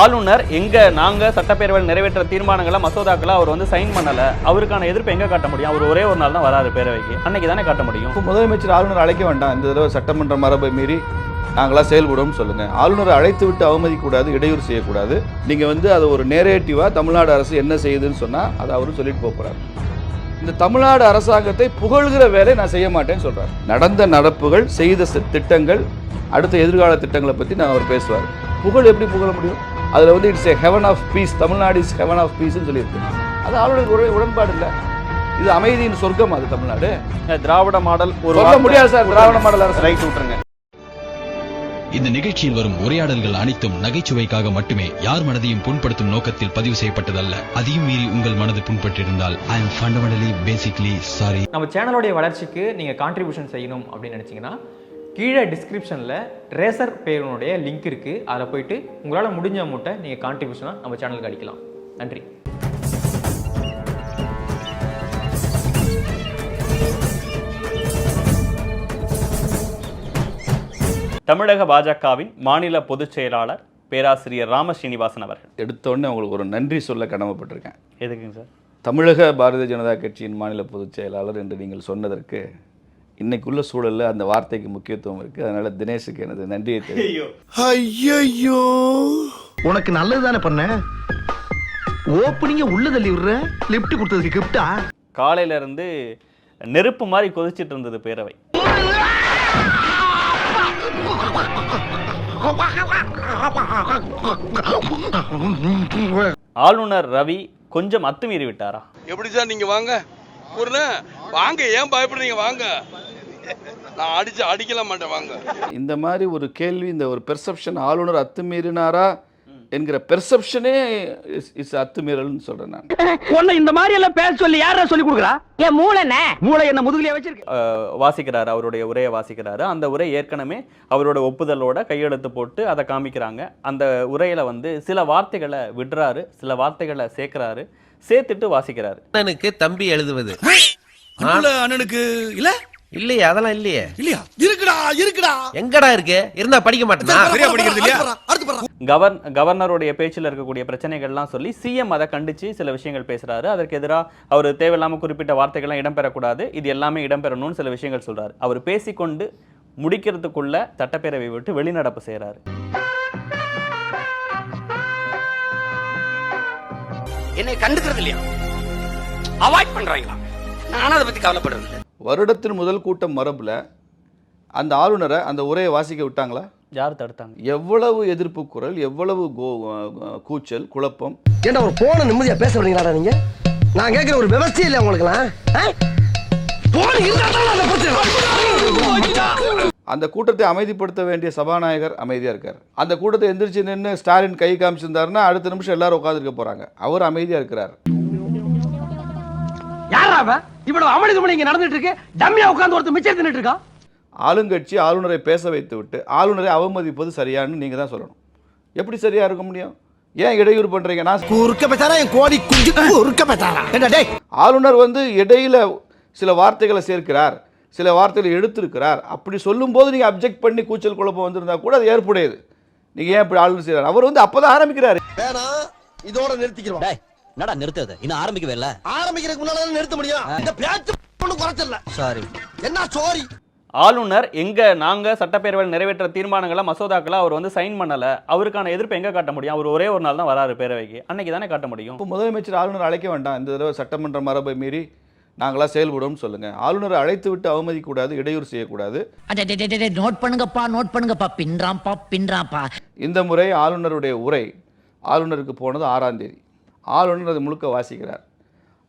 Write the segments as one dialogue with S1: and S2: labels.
S1: ஆளுநர் எங்க நாங்க சட்டப்பேரவையில் நிறைவேற்ற தீர்மானங்களை மசோதாக்களை அவர் வந்து சைன் பண்ணல அவருக்கான எதிர்ப்பு எங்க காட்ட முடியும்? அவர் ஒரே ஒரு நாள் தான் வராது பேரவைக்கு. அன்னைக்கு தானே காட்ட முடியும்?
S2: இப்போ முதலமைச்சர் ஆளுநர் அழைக்க வேண்டாம். இந்த தடவை சட்டமன்ற மரபை மீறி நாங்களாம் செயல்படுவோம்னு சொல்லுங்க. ஆளுநரை அழைத்து விட்டு அவமதிக்கக்கூடாது இடையூறு செய்யக்கூடாது. நீங்க வந்து அதை ஒரு நேரேட்டிவா தமிழ்நாடு அரசு என்ன செய்யுதுன்னு சொன்னா அதை அவரும் சொல்லிட்டு போப் போறாரு. இந்த தமிழ்நாடு அரசாங்கத்தை புகழ்கிற வேலை நான் செய்ய மாட்டேன்னு சொல்றாரு. நடந்த நடப்புகள் செய்த திட்டங்கள் அடுத்த எதிர்கால திட்டங்களை பத்தி நான் அவர் பேசுவார். புகழ் எப்படி புகழ முடியும்? அதுல வந்து it's a heaven of peace Tamil Nadu is heaven of பீஸ்னு சொல்லியிருக்கு. அது ஆளுநருக்கு ஒரு உடன்பாடு இல்லை. இது அமைதியின் சொர்க்கம் அது தமிழ்நாடு.
S1: திராவிட மாடல் ஒரு
S2: சொல்ல முடியாது சார் திராவிட மாடல் அரசு.
S1: ரைட் விட்டுருங்க.
S3: இந்த நிகழ்ச்சியில் வரும் உரையாடல்கள் அனைத்தும் நகைச்சுவைக்காக மட்டுமே. யார் மனதையும் புண்படுத்தும் நோக்கத்தில் பதிவு செய்யப்பட்டதல்ல. அதையும் மீறி உங்கள் மனது புண்பட்டிருந்தால் I am fundamentally basically sorry
S4: நம்ம சேனலோடைய வளர்ச்சிக்கு நீங்கள் கான்ட்ரிபியூஷன் செய்யணும் அப்படின்னு நினச்சிங்கன்னா கீழே டிஸ்கிரிப்ஷனில் ரேசர் பேருனுடைய லிங்க் இருக்குது அதில் போயிட்டு உங்களால் முடிஞ்ச அமௌண்ட்டை நீங்கள் கான்ட்ரிபியூஷனாக நம்ம சேனலுக்கு அடிக்கலாம். நன்றி.
S1: தமிழக பாஜகவின் மாநில பொதுச் செயலாளர் பேராசிரியர் ராம ஸ்ரீனிவாசன் அவர்கள்.
S2: எடுத்த உடனே உங்களுக்கு ஒரு நன்றி சொல்ல கடமைப்பட்டிருக்கேன்.
S1: எதுக்குங்க சார்?
S2: தமிழக பாரதிய ஜனதா கட்சியின் மாநில பொதுச் செயலாளர் என்று நீங்கள் சொன்னதற்கு இன்னைக்குள்ள சூழல்ல அந்த வார்த்தைக்கு முக்கியத்துவம் இருக்கு. அதனால தினேஷுக்கு எனது நன்றியை தெரிவிக்கிறேன்.
S5: ஐயோ. உனக்கு நல்லது தானே பண்ண? ஓப்பனிங்க உள்ள தள்ளி விடுற? லிஃப்ட் கொடுத்ததுக்கு கிஃப்டா
S1: காலையில இருந்து நெருப்பு மாதிரி கொதிச்சிட்டு இருந்தது பேரவை. ஆளுநர் ரவி கொஞ்சம் அத்துமீறி விட்டாரா?
S6: எப்படி சார் நீங்க வாங்க? வாங்க. ஏன் பயப்படுறீங்க? வாங்க. நான் அடிச்சு அடிக்கல மாட்டேன் வாங்க.
S2: இந்த மாதிரி ஒரு கேள்வி இந்த ஒரு பெர்செப்ஷன் ஆளுநர் அத்துமீறினாரா என்கிற பெர்செப்ஷனே இஸ் அத்துமீறல்னு சொல்றேன் நான்.
S5: உன்னை இந்த மாதிரி எல்லாம் பேச சொல்லி யாரா சொல்லி கொடுக்குறா?
S7: என் மூளைண்ணே
S5: மூளை என்ன முதுகுலயே வச்சிருக்க.
S1: வாசிக்கிறாரு அவருடைய உரையை வாசிக்கிறாரு. அந்த உரை ஏற்கனவே அவரோட ஒப்புதலோட கையெழுத்து போட்டு அதை காமிக்கிறாங்க. அந்த உரையில வந்து சில வார்த்தைகளை விடுறாரு சில வார்த்தைகளை சேர்க்கிறாரு சேர்த்துட்டு வாசிக்கிறாரு.
S8: அண்ணனுக்கு தம்பி எழுதுவது.
S5: அண்ணனுக்கு இல்ல?
S8: இல்லையே அதெல்லாம் இல்லையே.
S5: இல்லையா? இருக்குடா இருக்குடா.
S8: எங்கடா இருக்கு? இருந்தா படிக்க மாட்டேனா.
S5: சரியா படிக்கிறது இல்லையா
S1: கவர் கவர்னருடைய பேச்சில் இருக்கக்கூடிய பிரச்சனைகள்லாம் சொல்லி சிஎம் அதை கண்டிச்சு சில விஷயங்கள் பேசுறாரு. அதற்கு எதிராக அவர் தேவையில்லாம குறிப்பிட்ட வார்த்தைகள்லாம் இடம்பெறக்கூடாது. இது எல்லாமே இடம்பெறணும்னு சில விஷயங்கள் சொல்றாரு. அவர் பேசிக்கொண்டு முடிக்கிறதுக்குள்ள சட்டப்பேரவை விட்டு வெளிநடப்பு செய்றாரு.
S5: என்னை கண்டுக்கிறது இல்லையா அவாய்ட் பண்றாங்களா? நானும் அதை பத்தி கவலைப்படுறது
S2: வருடத்தின் முதல் கூட்டம் மரபுல அந்த ஆளுநரை அந்த உரையை வாசிக்க விட்டாங்களா?
S1: யார் தடுத்தாங்க?
S2: எவ்வளவு எதிர்ப்பு குரல் எவ்வளவு கோ- கூச்சல் குழப்பம்?
S5: ஏண்டா ஒரு போன நிம்மதியா பேச வரீங்களா நீங்க? நான் கேக்குற ஒரு விவசாயம் இல்ல உங்களுக்குலாம் போன
S2: அந்த கூட்டத்தை அமைதிப்படுத்த வேண்டிய சபாநாயகர் அமைதியா இருக்கார். அந்த கூட்டத்தை எந்திரிச்சு நின்று ஸ்டாலின் கை காமிச்சிருந்தாருன்னா அடுத்த நிமிஷம் எல்லாரும் உட்காந்துருக்க போறாங்க. அவர் அமைதியா இருக்கிறார்.
S5: யாரா அவன் இவ்வளவு அமளி துமளி இங்க நடந்துட்டு இருக்கு. டம்மியா உட்கார்ந்து ஒருத்தர் மிச்சம் தின்னுட்டு இருக்கான்.
S2: ஆளுங்கட்சி ஆளுநரை பேச வைத்து விட்டு ஆளுநரை அவமதிப்பது சரியான்னு நீங்க தான் சொல்லணும். எப்படி சரியா இருக்க முடியும்? ஏன் இடையூறு பண்றீங்க? நான்
S5: குறுக்க பேசாரா என் கோடி குஞ்சு குறுக்க பேசாரா என்ன டேய்?
S2: ஆளுநர் வந்து இடையில சில வார்த்தைகளை சேர்க்கிறார் சில வார்த்தைகளை எடுத்திருக்கிறார். அப்படி சொல்லும்போது நீங்க அப்ஜெக்ட் பண்ணி கூச்சல் குழப்பம் வந்திருந்தா கூட அது ஏற்புடையது. நீங்க ஏன் இப்படி ஆளுநர் செய்யறாரு அவர் வந்து அப்பதான் ஆரம்பிக்கிறாரு.
S5: வேணாம் இதோட நிறுத்திக்கிறோம்
S9: என்னடா நிறுத்தது இன்னும் ஆரம்பிக்கவே இல்ல.
S5: ஆரம்பிக்கிறதுக்கு முன்னால நிறுத்த முடியும். இந்த பேச்சு ஒண்ணு குறைச்சல
S9: சாரி
S5: என்ன சாரி
S1: ஆளுநர் எங்க நாங்க சட்டப்பேரவையில் நிறைவேற்ற தீர்மானங்களை மசோதாக்களை அவர் வந்து சைன் பண்ணல. அவருக்கான எதிர்ப்பு எங்க காட்ட முடியும்? அவர் ஒரே ஒரு நாள் தான் வராரு பேரவைக்கு. அன்னைக்கு தானே காட்ட முடியும்?
S2: இப்போ முதலமைச்சர் ஆளுநர் அழைக்க வேண்டாம். இந்த தடவை சட்டமன்ற மரபை மீறி நாங்களாம் செயல்படுவோம்னு சொல்லுங்க. ஆளுநரை அழைத்து விட்டு அவமதிக்கக்கூடாது இடையூறு செய்யக்கூடாது.
S7: நோட் பண்ணுங்கப்பா நோட் பண்ணுங்கப்பா. பின்றாம்பா பின்றாம்பா
S2: இந்த முறை ஆளுநருடைய உரை ஆளுநருக்கு போனது ஆறாம் தேதி. ஆளுநர் அது முழுக்க வாசிக்கிறார்.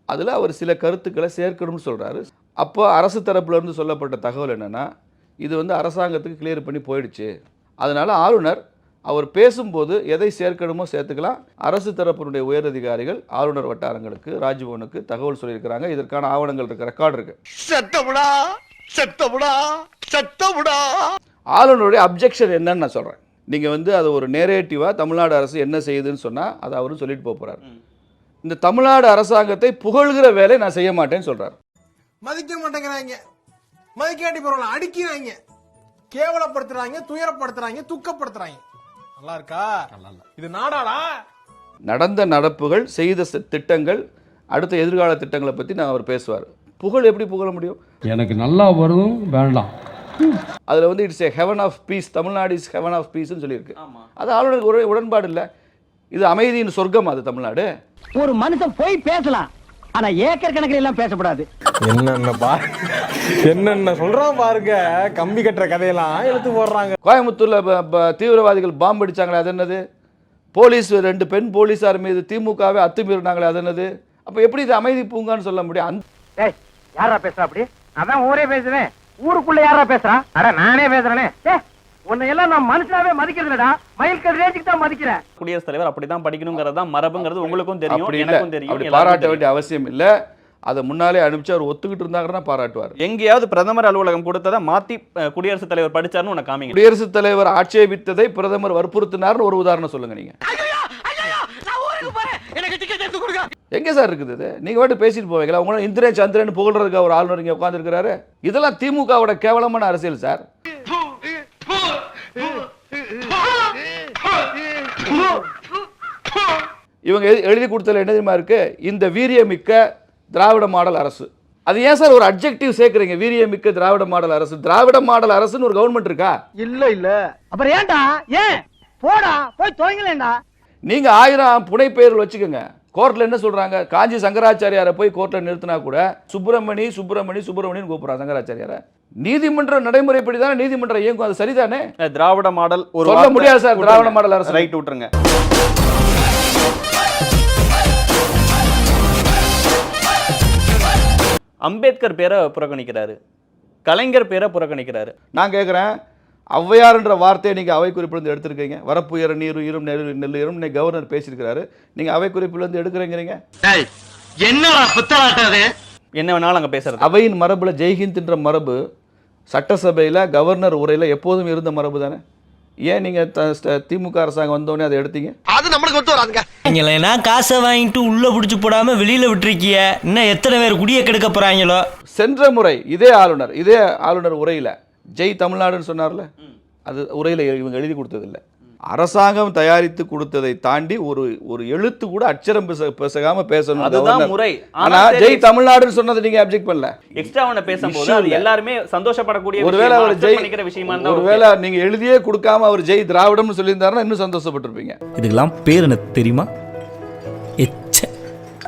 S2: அதில் அவர் சில கருத்துக்களை சேர்க்கணும்னு சொல்கிறாரு அப்போ அரசு தரப்புல இருந்து சொல்லப்பட்ட தகவல் என்னென்னா இது வந்து அரசாங்கத்துக்கு கிளியர் பண்ணி போயிடுச்சு. அதனால் ஆளுநர் அவர் பேசும்போது எதை சேர்க்கணுமோ சேர்த்துக்கலாம். அரசு தரப்பினுடைய உயரதிகாரிகள் ஆளுநர் வட்டாரங்களுக்கு ராஜ்பவனுக்கு தகவல் சொல்லியிருக்கிறாங்க. இதற்கான ஆவணங்கள் இருக்கு ரெக்கார்டு இருக்கு.
S5: செத்தமுடா செத்தமுடா செத்தமுடா
S2: ஆளுநருடைய அப்ஜெக்ஷன் என்னன்னு நான் சொல்கிறேன் நீங்கள் வந்து அது ஒரு நேரேட்டிவாக தமிழ்நாடு அரசு என்ன செய்யுதுன்னு சொன்னால் அதை அவரும் சொல்லிட்டு போக போகிறார் இந்த தமிழ்நாடு அரசாங்கத்தை புகழ்கிற வேலை நான் செய்ய மாட்டேன்னு சொல்கிறார்
S10: மதிக்க மாட்டேங்கிறாங்க. மதிக்காட்டி பரவாயில்ல அடிக்கிறாங்க கேவலப்படுத்துறாங்க துயரப்படுத்துறாங்க துக்கப்படுத்துறாங்க. நல்லா இருக்கா? இது நாடாடா
S2: நடந்த நடப்புகள் செய்த திட்டங்கள் அடுத்த எதிர்கால திட்டங்களை பற்றி நான் அவர் பேசுவார். புகழ் எப்படி புகழ முடியும்?
S11: எனக்கு நல்லா வரும் வேண்டாம்.
S2: அதில் வந்து it's a heaven of peace Tamil Nadu is heaven of பீஸ்னு சொல்லியிருக்கு. அது ஆளுநருக்கு ஒரு உடன்பாடு இல்லை. இது அமைதியின் சொர்க்கம் அது தமிழ்நாடு.
S7: ஒரு மனுஷன் போய் பேசலாம். ஆனா ஏக்கர் கணக்கில் எல்லாம் பேசக்கூடாது
S10: என்னென்ன பா என்னென்ன சொல்றான் பாருங்க. கம்பி கட்டுற கதையெல்லாம் எடுத்து போடுறாங்க.
S2: கோயம்புத்தூரில் தீவிரவாதிகள் பாம்பு அடிச்சாங்களே அது என்னது? போலீஸ் ரெண்டு பெண் போலீஸார் மீது திமுகவே அத்துமீறினாங்களே அது என்னது? அப்போ எப்படி இது அமைதி பூங்கான்னு சொல்ல முடியும்? அந்த
S7: யாரா பேசுறா அப்படி? அதான் ஊரே பேசுவேன். ஊருக்குள்ள யாரா பேசுறா? அட நானே பேசுறேனே. உன்னை எல்லாம் நான் மனுஷனாவே மதிக்கிறதுலடா மயில் கதிரேஜுக்கு தான் மதிக்கிறேன்
S1: குடியரசுத் தலைவர் அப்படிதான் படிக்கணுங்கிறது தான் மரபுங்கிறது உங்களுக்கும் தெரியும் எனக்கும் தெரியும்
S2: பாராட்ட. வேண்டிய அவசியம் இல்லை. அதை முன்னாலே அனுப்பிச்சு அவர் ஒத்துக்கிட்டு இருந்தாங்கன்னா பாராட்டுவார்.
S1: எங்கேயாவது பிரதமர் அலுவலகம் கொடுத்ததை மாத்தி குடியரசுத் தலைவர் படிச்சாருன்னு உனக்கு காமிங்க.
S2: குடியரசுத் தலைவர் ஆட்சேபித்ததை பிரதமர் வற்புறுத்தினார்னு ஒரு உதாரணம் சொல்லுங்க நீங்க. எங்க சார் இருக்குது இது? நீங்க வாட்டு பேசிட்டு போவீங்களா? உங்களை இந்திரன் சந்திரன் புகழ்றதுக்கு ஒரு ஆளுநர் இங்க உட்காந்துருக்கிறாரு இதெல்லாம் திமுகவோட கேவலமான அரசியல் சார். இவங்க எழு- எழுதி கொடுத்ததுல என்ன தெரியுமா இருக்கு? இந்த வீரியமிக்க திராவிட மாடல் அரசு. அது ஏன் சார் ஒரு அப்ஜெக்டிவ் சேர்க்குறீங்க? வீரியமிக்க திராவிட மாடல் அரசு. திராவிட மாடல் அரசுன்னு ஒரு கவர்மெண்ட் இருக்கா?
S5: இல்ல இல்ல.
S7: அப்புறம் ஏன்டா? ஏன்? போடா. போய் துவங்கலேண்டா
S2: நீங்க ஆயிரம் புனைப்பெயர்கள் வச்சுக்கோங்க. கோர்ட்ல என்ன சொல்றாங்க? காஞ்சி சங்கராச்சாரியாரை போய் கோர்ட்ல நிறுத்தினா கூட சுப்பிரமணி சுப்பிரமணி சுப்பிரமணின்னு கூப்பிடுறாங்க சங்கராச்சாரியாரை. நீதிமன்ற நடைமுறைப்படி தானே நீதிமன்றம் இயங்கும்? அது சரிதானே?
S1: திராவிட மாடல் ஒரு
S2: சொல்ல முடியாது சார். திராவிட மாடல் அரசு.
S1: ரைட் விட்டுருங்க. அம்பேத்கர் பேரை புறக்கணிக்கிறாரு. கலைஞர் பேரை புறக்கணிக்கிறாரு.
S2: நான் கேட்குறேன் ஔவையார்ன்ற வார்த்தையை நீங்கள் அவை குறிப்பிலிருந்து எடுத்திருக்கீங்க வரப்புயர நீர் உயிரும் நெல் நெல் உயிரும். இன்னைக்கு கவர்னர் பேசியிருக்கிறாரு. நீங்கள் அவை குறிப்பிலிருந்து எடுக்கிறீங்கிறீங்க
S5: என்னடா புத்தலாட்டாது
S1: என்ன வேணாலும் அங்க பேசுறது.
S2: அவையின் மரபுல ஜெய்ஹிந்த்ன்ற மரபு சட்டசபையில் கவர்னர் உரையில் எப்போதும் இருந்த மரபு தானே? ஏன் நீங்கள் திமுக அரசாங்கம் வந்தோடனே அதை எடுத்தீங்க?
S5: அது நம்மளுக்கு ஒத்து வராதுங்க.
S8: நீங்களா காசை வாங்கிட்டு உள்ள புடிச்சு போடாம வெளியில விட்டுருக்கிய? இன்னும் எத்தனை பேர் குடிய கெடுக்க போறாங்களோ?
S2: சென்ற முறை இதே ஆளுநர் இதே ஆளுநர் உரையில் ஜெய் தமிழ்நாடுன்னு சொன்னார்ல? அது உரையில் இவங்க எழுதி கொடுத்ததில்ல. அரசாங்கம் தயாரித்து கொடுத்ததை தாண்டி ஒரு ஒரு எழுத்து கூட அச்சரம் பிச பிசகாம பேசணும்
S1: அதுதான். முறை.
S2: ஆனா ஜெய் தமிழ்நாடுன்னு சொன்னதை நீங்க அப்ஜெக்ட் பண்ணல.
S1: எக்ஸ்ட்ரா அவனை பேசும்போது அது. எல்லாருமே சந்தோஷப்படக்கூடிய
S2: ஒருவேளை அவர் ஜெய்
S1: விஷயமா இருந்தா
S2: ஒருவேளை நீங்க எழுதியே கொடுக்காம அவர் ஜெய் திராவிடம்னு சொல்லியிருந்தாருன்னா இன்னும் சந்தோஷப்பட்டிருப்பீங்க.
S3: இதுக்கெல்லாம் பேர் என்ன தெரியுமா? எச்ச.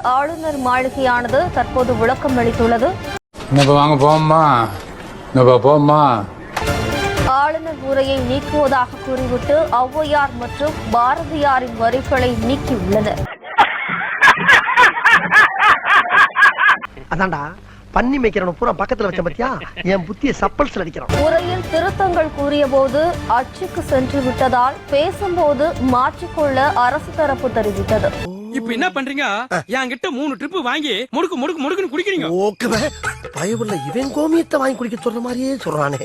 S12: ஆளுநர் மாளிகையானது தற்போது விளக்கம் அளித்துள்ளது.
S11: வாங்க போம்மா என்னப்பா போம்மா
S12: ஆளுநர் உரையை நீக்குவதாக கூறிவிட்டு ஔவையார் மற்றும் பாரதியாரின் வரிகளை நீக்கியுள்ளனர்.
S5: அதான்டா பன்னி மேய்க்கிறவன பூரா பக்கத்துல வச்ச பத்தியா? என் புத்திய சப்பல்ஸ்ல அடிக்கிறான்.
S12: உரையில் திருத்தங்கள் கூறியபோது அச்சுக்கு சென்று விட்டதால் பேசும்போது மாற்றிக்கொள்ள அரசு தரப்பு தெரிவித்தது.
S6: இப்ப என்ன பண்றீங்க? என்கிட்ட மூணு ட்ரிப் வாங்கி முடுக்கு முடுக்கு முடுக்குன்னு குடிக்கிறீங்க.
S5: ஓகே பயவுள்ள இவன் கோமியத்தை வாங்கி குடிக்க சொல்ற மாதிரியே சொல்றானே.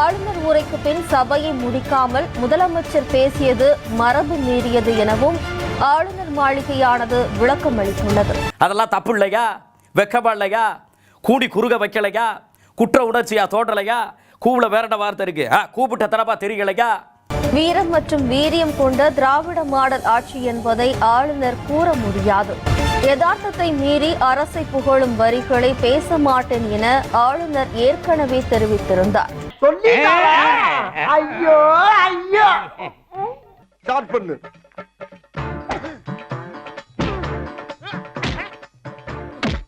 S12: ஆளுநர் உரைக்கு பின் சபையை முடிக்காமல் முதலமைச்சர் பேசியது மரபு மீறியது எனவும் ஆளுநர் மாளிகையானது விளக்கம் அளித்துள்ளது.
S9: அதெல்லாம் தப்பு இல்லையா? வெக்கமா இல்லையா? கூடி குறுக வைக்கலையா? குற்ற உணர்ச்சியா தோன்றலையா? கூவுல வேறட வார்த்தை இருக்கு? கூப்பிட்ட தரப்பா தெரியலையா
S12: வீரம் மற்றும் வீரியம் கொண்ட திராவிட மாடல் ஆட்சி என்பதை ஆளுநர் கூற முடியாது. யதார்த்தத்தை மீறி அரசை புகழும் வரிகளை பேச மாட்டேன் என ஆளுநர் ஏற்கனவே தெரிவித்திருந்தார்.
S5: ஐயோ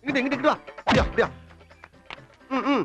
S5: இங்கிட்டு இங்கிட்டு வா. ம் ம்,